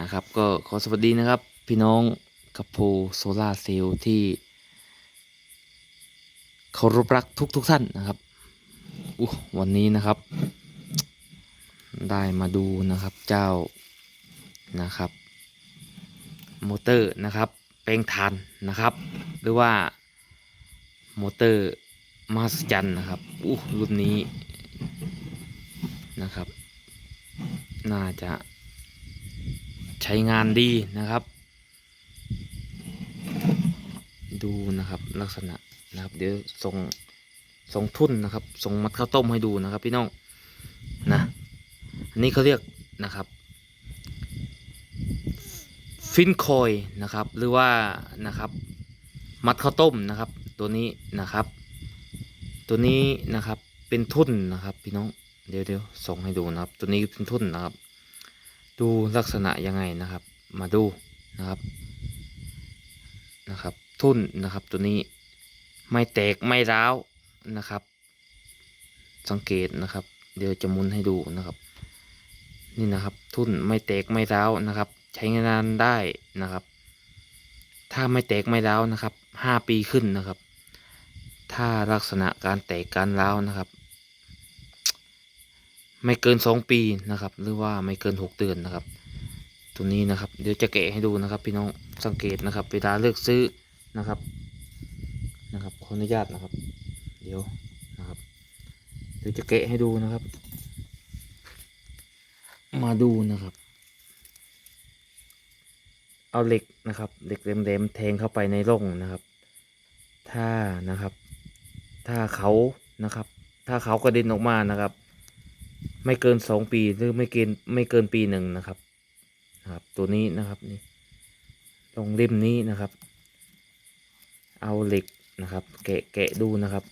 นะครับ ก็ขอสวัสดีนะครับ พี่น้องกับโพโซลาเซลล์ที่เคารพรักทุกทุกท่านนะครับวันนี้นะครับ ได้มาดูนะครับเจ้านะครับมอเตอร์นะครับแปลงทานนะครับ หรือว่ามอเตอร์มาสจันนะครับอู้รุ่นนี้นะครับ น่าจะ ใช้งานดีนะครับ ดูนะครับลักษณะนะครับ เดี๋ยวส่งส่งทุ่นนะครับส่งมัดข้าวต้มให้ดูนะครับ พี่น้องนะอันนี้เขาเรียกนะครับ ฟินคอยนะครับ หรือว่านะครับมัดข้าวต้มนะครับ ตัวนี้นะครับ ตัวนี้นะครับเป็นทุ่นนะครับ พี่น้องเดี๋ยวเดี๋ยวส่งให้ดูนะครับ ตัวนี้เป็นทุ่นนะครับ ดูลักษณะยังไงนะครับ มาดูนะครับนะครับ ทุ่นนะครับตัวนี้ไม่แตกไม่ร้าวนะครับ สังเกตนะครับ เดี๋ยวจะมุนให้ดูนะครับ นี่นะครับ ทุ่นไม่แตกไม่ร้าวนะครับ ใช้งานได้นะครับ ถ้าไม่แตกไม่ร้าวนะครับห้าปีขึ้นนะครับ ถ้าลักษณะการแตกการร้าวนะครับ ไม่เกินสองปีนะครับ หรือว่าไม่เกินหกเดือนนะครับ ตัวนี้นะครับ เดี๋ยวจะแกะให้ดูนะครับ พี่น้องสังเกตนะครับ เวลาเลือกซื้อนะครับนะครับขออนุญาตนะครับ เดี๋ยวนะครับ เดี๋ยวจะแกะให้ดูนะครับ มาดูนะครับ เอาเหล็กนะครับเหล็กเล็มๆแทงเข้าไปในร่องนะครับ ถ้านะครับ ถ้าเขานะครับ ถ้าเขากระเด็นออกมานะครับ ไม่เกินสองปีหรือไม่เกินไม่เกินปีหนึ่งนะครับนะครับ ตัวนี้นะครับนี่ตรงริมนี้นะครับ เอาเหล็กนะครับ แกะแกะดูนะครับ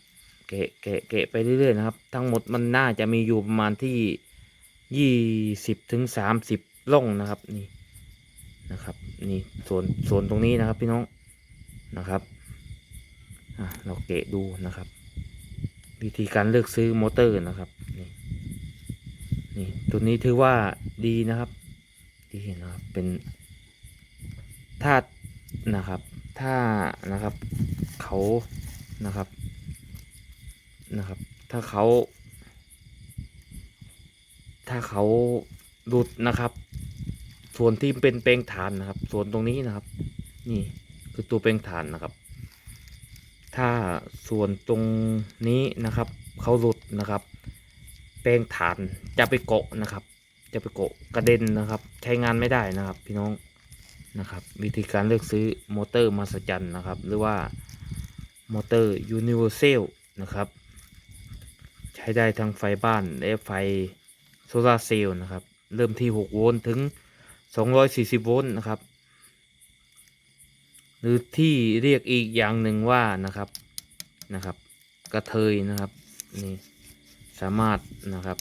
แกะแกะแกะไปเรื่อยๆนะครับ ทั้งหมดมันน่าจะมีอยู่ประมาณที่ยี่สิบถึงสามสิบร่องนะครับนี่นะครับ นี่ส่วนส่วนตรงนี้นะครับพี่น้องนะครับเราแกะดูนะครับ วิธีการเลือกซื้อมอเตอร์นะครับนี่ นี่ตัวนี้ถือว่าดีนะครับ ดีนะครับ เป็นถ้านะครับ ถ้านะครับ เขานะครับ นะครับ ถ้าเขา ถ้าเขาหลุดนะครับ ส่วนที่เป็นแปลงฐานนะครับ ส่วนตรงนี้นะครับ นี่คือตัวแปลงฐานนะครับ ถ้าส่วนตรงนี้นะครับ เขาหลุดนะครับ ปลงฐานจะไปเกาะนะครับ จะไปเกาะกระเด็นนะครับ ใช้งานไม่ได้นะครับ พี่น้องนะครับ วิธีการเลือกซื้อมอเตอร์มาสจันนะครับ หรือว่ามอเตอร์ยูนิเวอร์แซลนะครับ ใช้ได้ทั้งไฟบ้านและไฟโซลาเซลล์นะครับ เริ่มที่ 6 โวลต์ถึง 240 โวลต์นะครับ หรือที่เรียกอีกอย่างหนึ่งว่านะครับนะครับ กระเทยนะครับนี่ สามารถนะครับ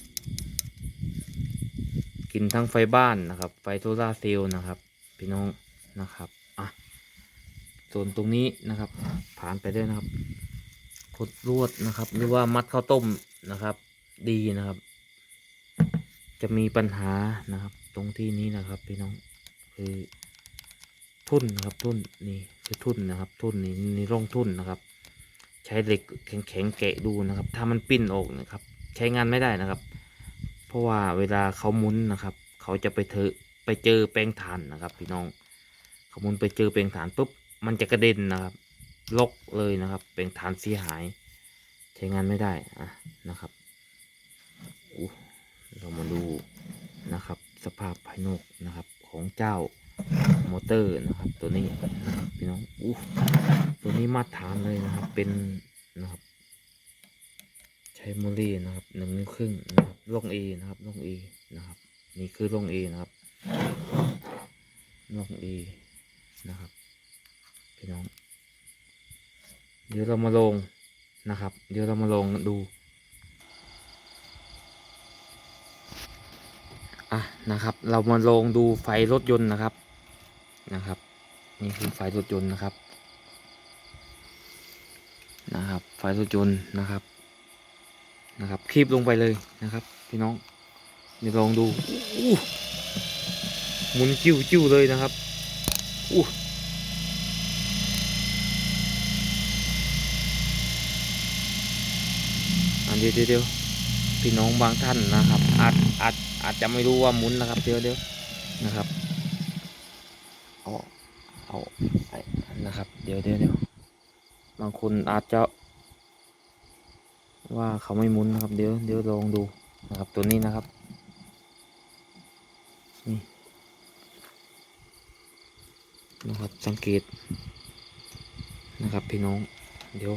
กินทั้งไฟบ้านนะครับ ไฟโซลาเซลล์นะครับ พี่น้องนะครับอะส่วนตรงนี้นะครับ ผ่านไปด้วยนะครับกดลวดนะครับ หรือว่ามัดข้าวต้มนะครับ ดีนะครับ จะมีปัญหานะครับ ตรงที่นี้นะครับ พี่น้องคือทุ่นนะครับทุ่นนี่คือทุ่นนะครับ ทุ่นนี่นี่ร่องทุ่นนะครับ ใช้เหล็กแข็งๆแกะดูนะครับ ถ้ามันปิ้นออกนะครับ ใช้งานไม่ได้นะครับ เพราะว่าเวลาเขาหมุนนะครับ เขาจะไปเถอะไปเจอแปลงฐานนะครับ พี่น้องเขาหมุนไปเจอแปลงฐานปุ๊บมันจะกระเด็นนะครับลกเลยนะครับ แปลงฐานเสียหาย ใช้งานไม่ได้อะนะครับอู้เรามาดูนะครับ สภาพภายนอกนะครับ ของเจ้ามอเตอร์นะครับ ตัวนี้นะครับพี่น้องอู้ตัวนี้มาตรฐานเลยนะครับ เป็นนะครับ ช้โมลี่นะครับหนึ่งนิ้วครึ่งนะครับล่องเอนะครับล่องเอนะครับ นี่คือล่องเอนะครับล่องเอนะครับพี่น้อง เดี๋ยวเรามาลงนะครับ เดี๋ยวเรามาลงดูอะนะครับ เรามาลงดูไฟรถยนต์นะครับนะครับ นี่คือไฟรถยนต์นะครับ นะครับ ไฟรถยนต์นะครับ นะครับคีบลงไปเลยนะครับ พี่น้องเดี๋ยวลองดูหมุนจิ้วจิ้วเลยนะครับอู้อันเดียวเดียวพี่น้องบางท่านนะครับ อาจอาจอาจจะไม่รู้ว่าหมุนนะครับเดี๋ยวเดี๋ยวนะครับเอาเอานะครับ เดี๋ยวเดี๋ยวเดี๋ยวบางคนอาจจะ ว่าเขาไม่มุนนะครับ เดี๋ยวเดี๋ยวลองดูนะครับตัวนี้นะครับนี่นะครับสังเกตนะครับพี่น้องเดี๋ยว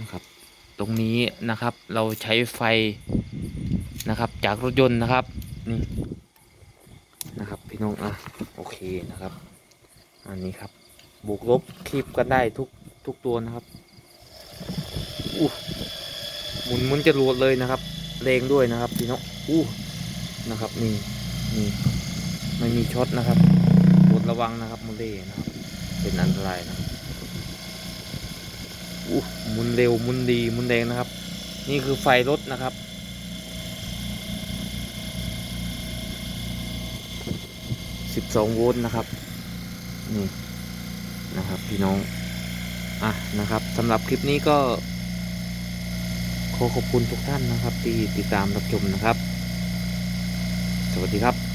นะครับตรงนี้นะครับเราใช้ไฟนะครับจากรถยนต์นะครับนี่นะครับพี่น้องอะโอเคนะครับ อันนี้ครับ บวกลบคลิปกันได้ทุกทุกตัวนะครับอู้หมุนหมุนจะรวดเลยนะครับแรงด้วยนะครับพี่น้องอู้นะครับนี่นี่ไม่มีช็อตนะครับโปรดระวังนะครับมุนเล่นะครับ เป็นอันตรายนะครับอู้หมุนเร็วหมุนดีหมุนแรงนะครับ นี่คือไฟรถนะครับสิบสองโวลต์นะครับนี่ นะครับพี่น้อง อะนะครับสำหรับคลิปนี้ก็ ขอขอบคุณทุกท่านนะครับ ที่ติดตามรับชมนะครับ สวัสดีครับ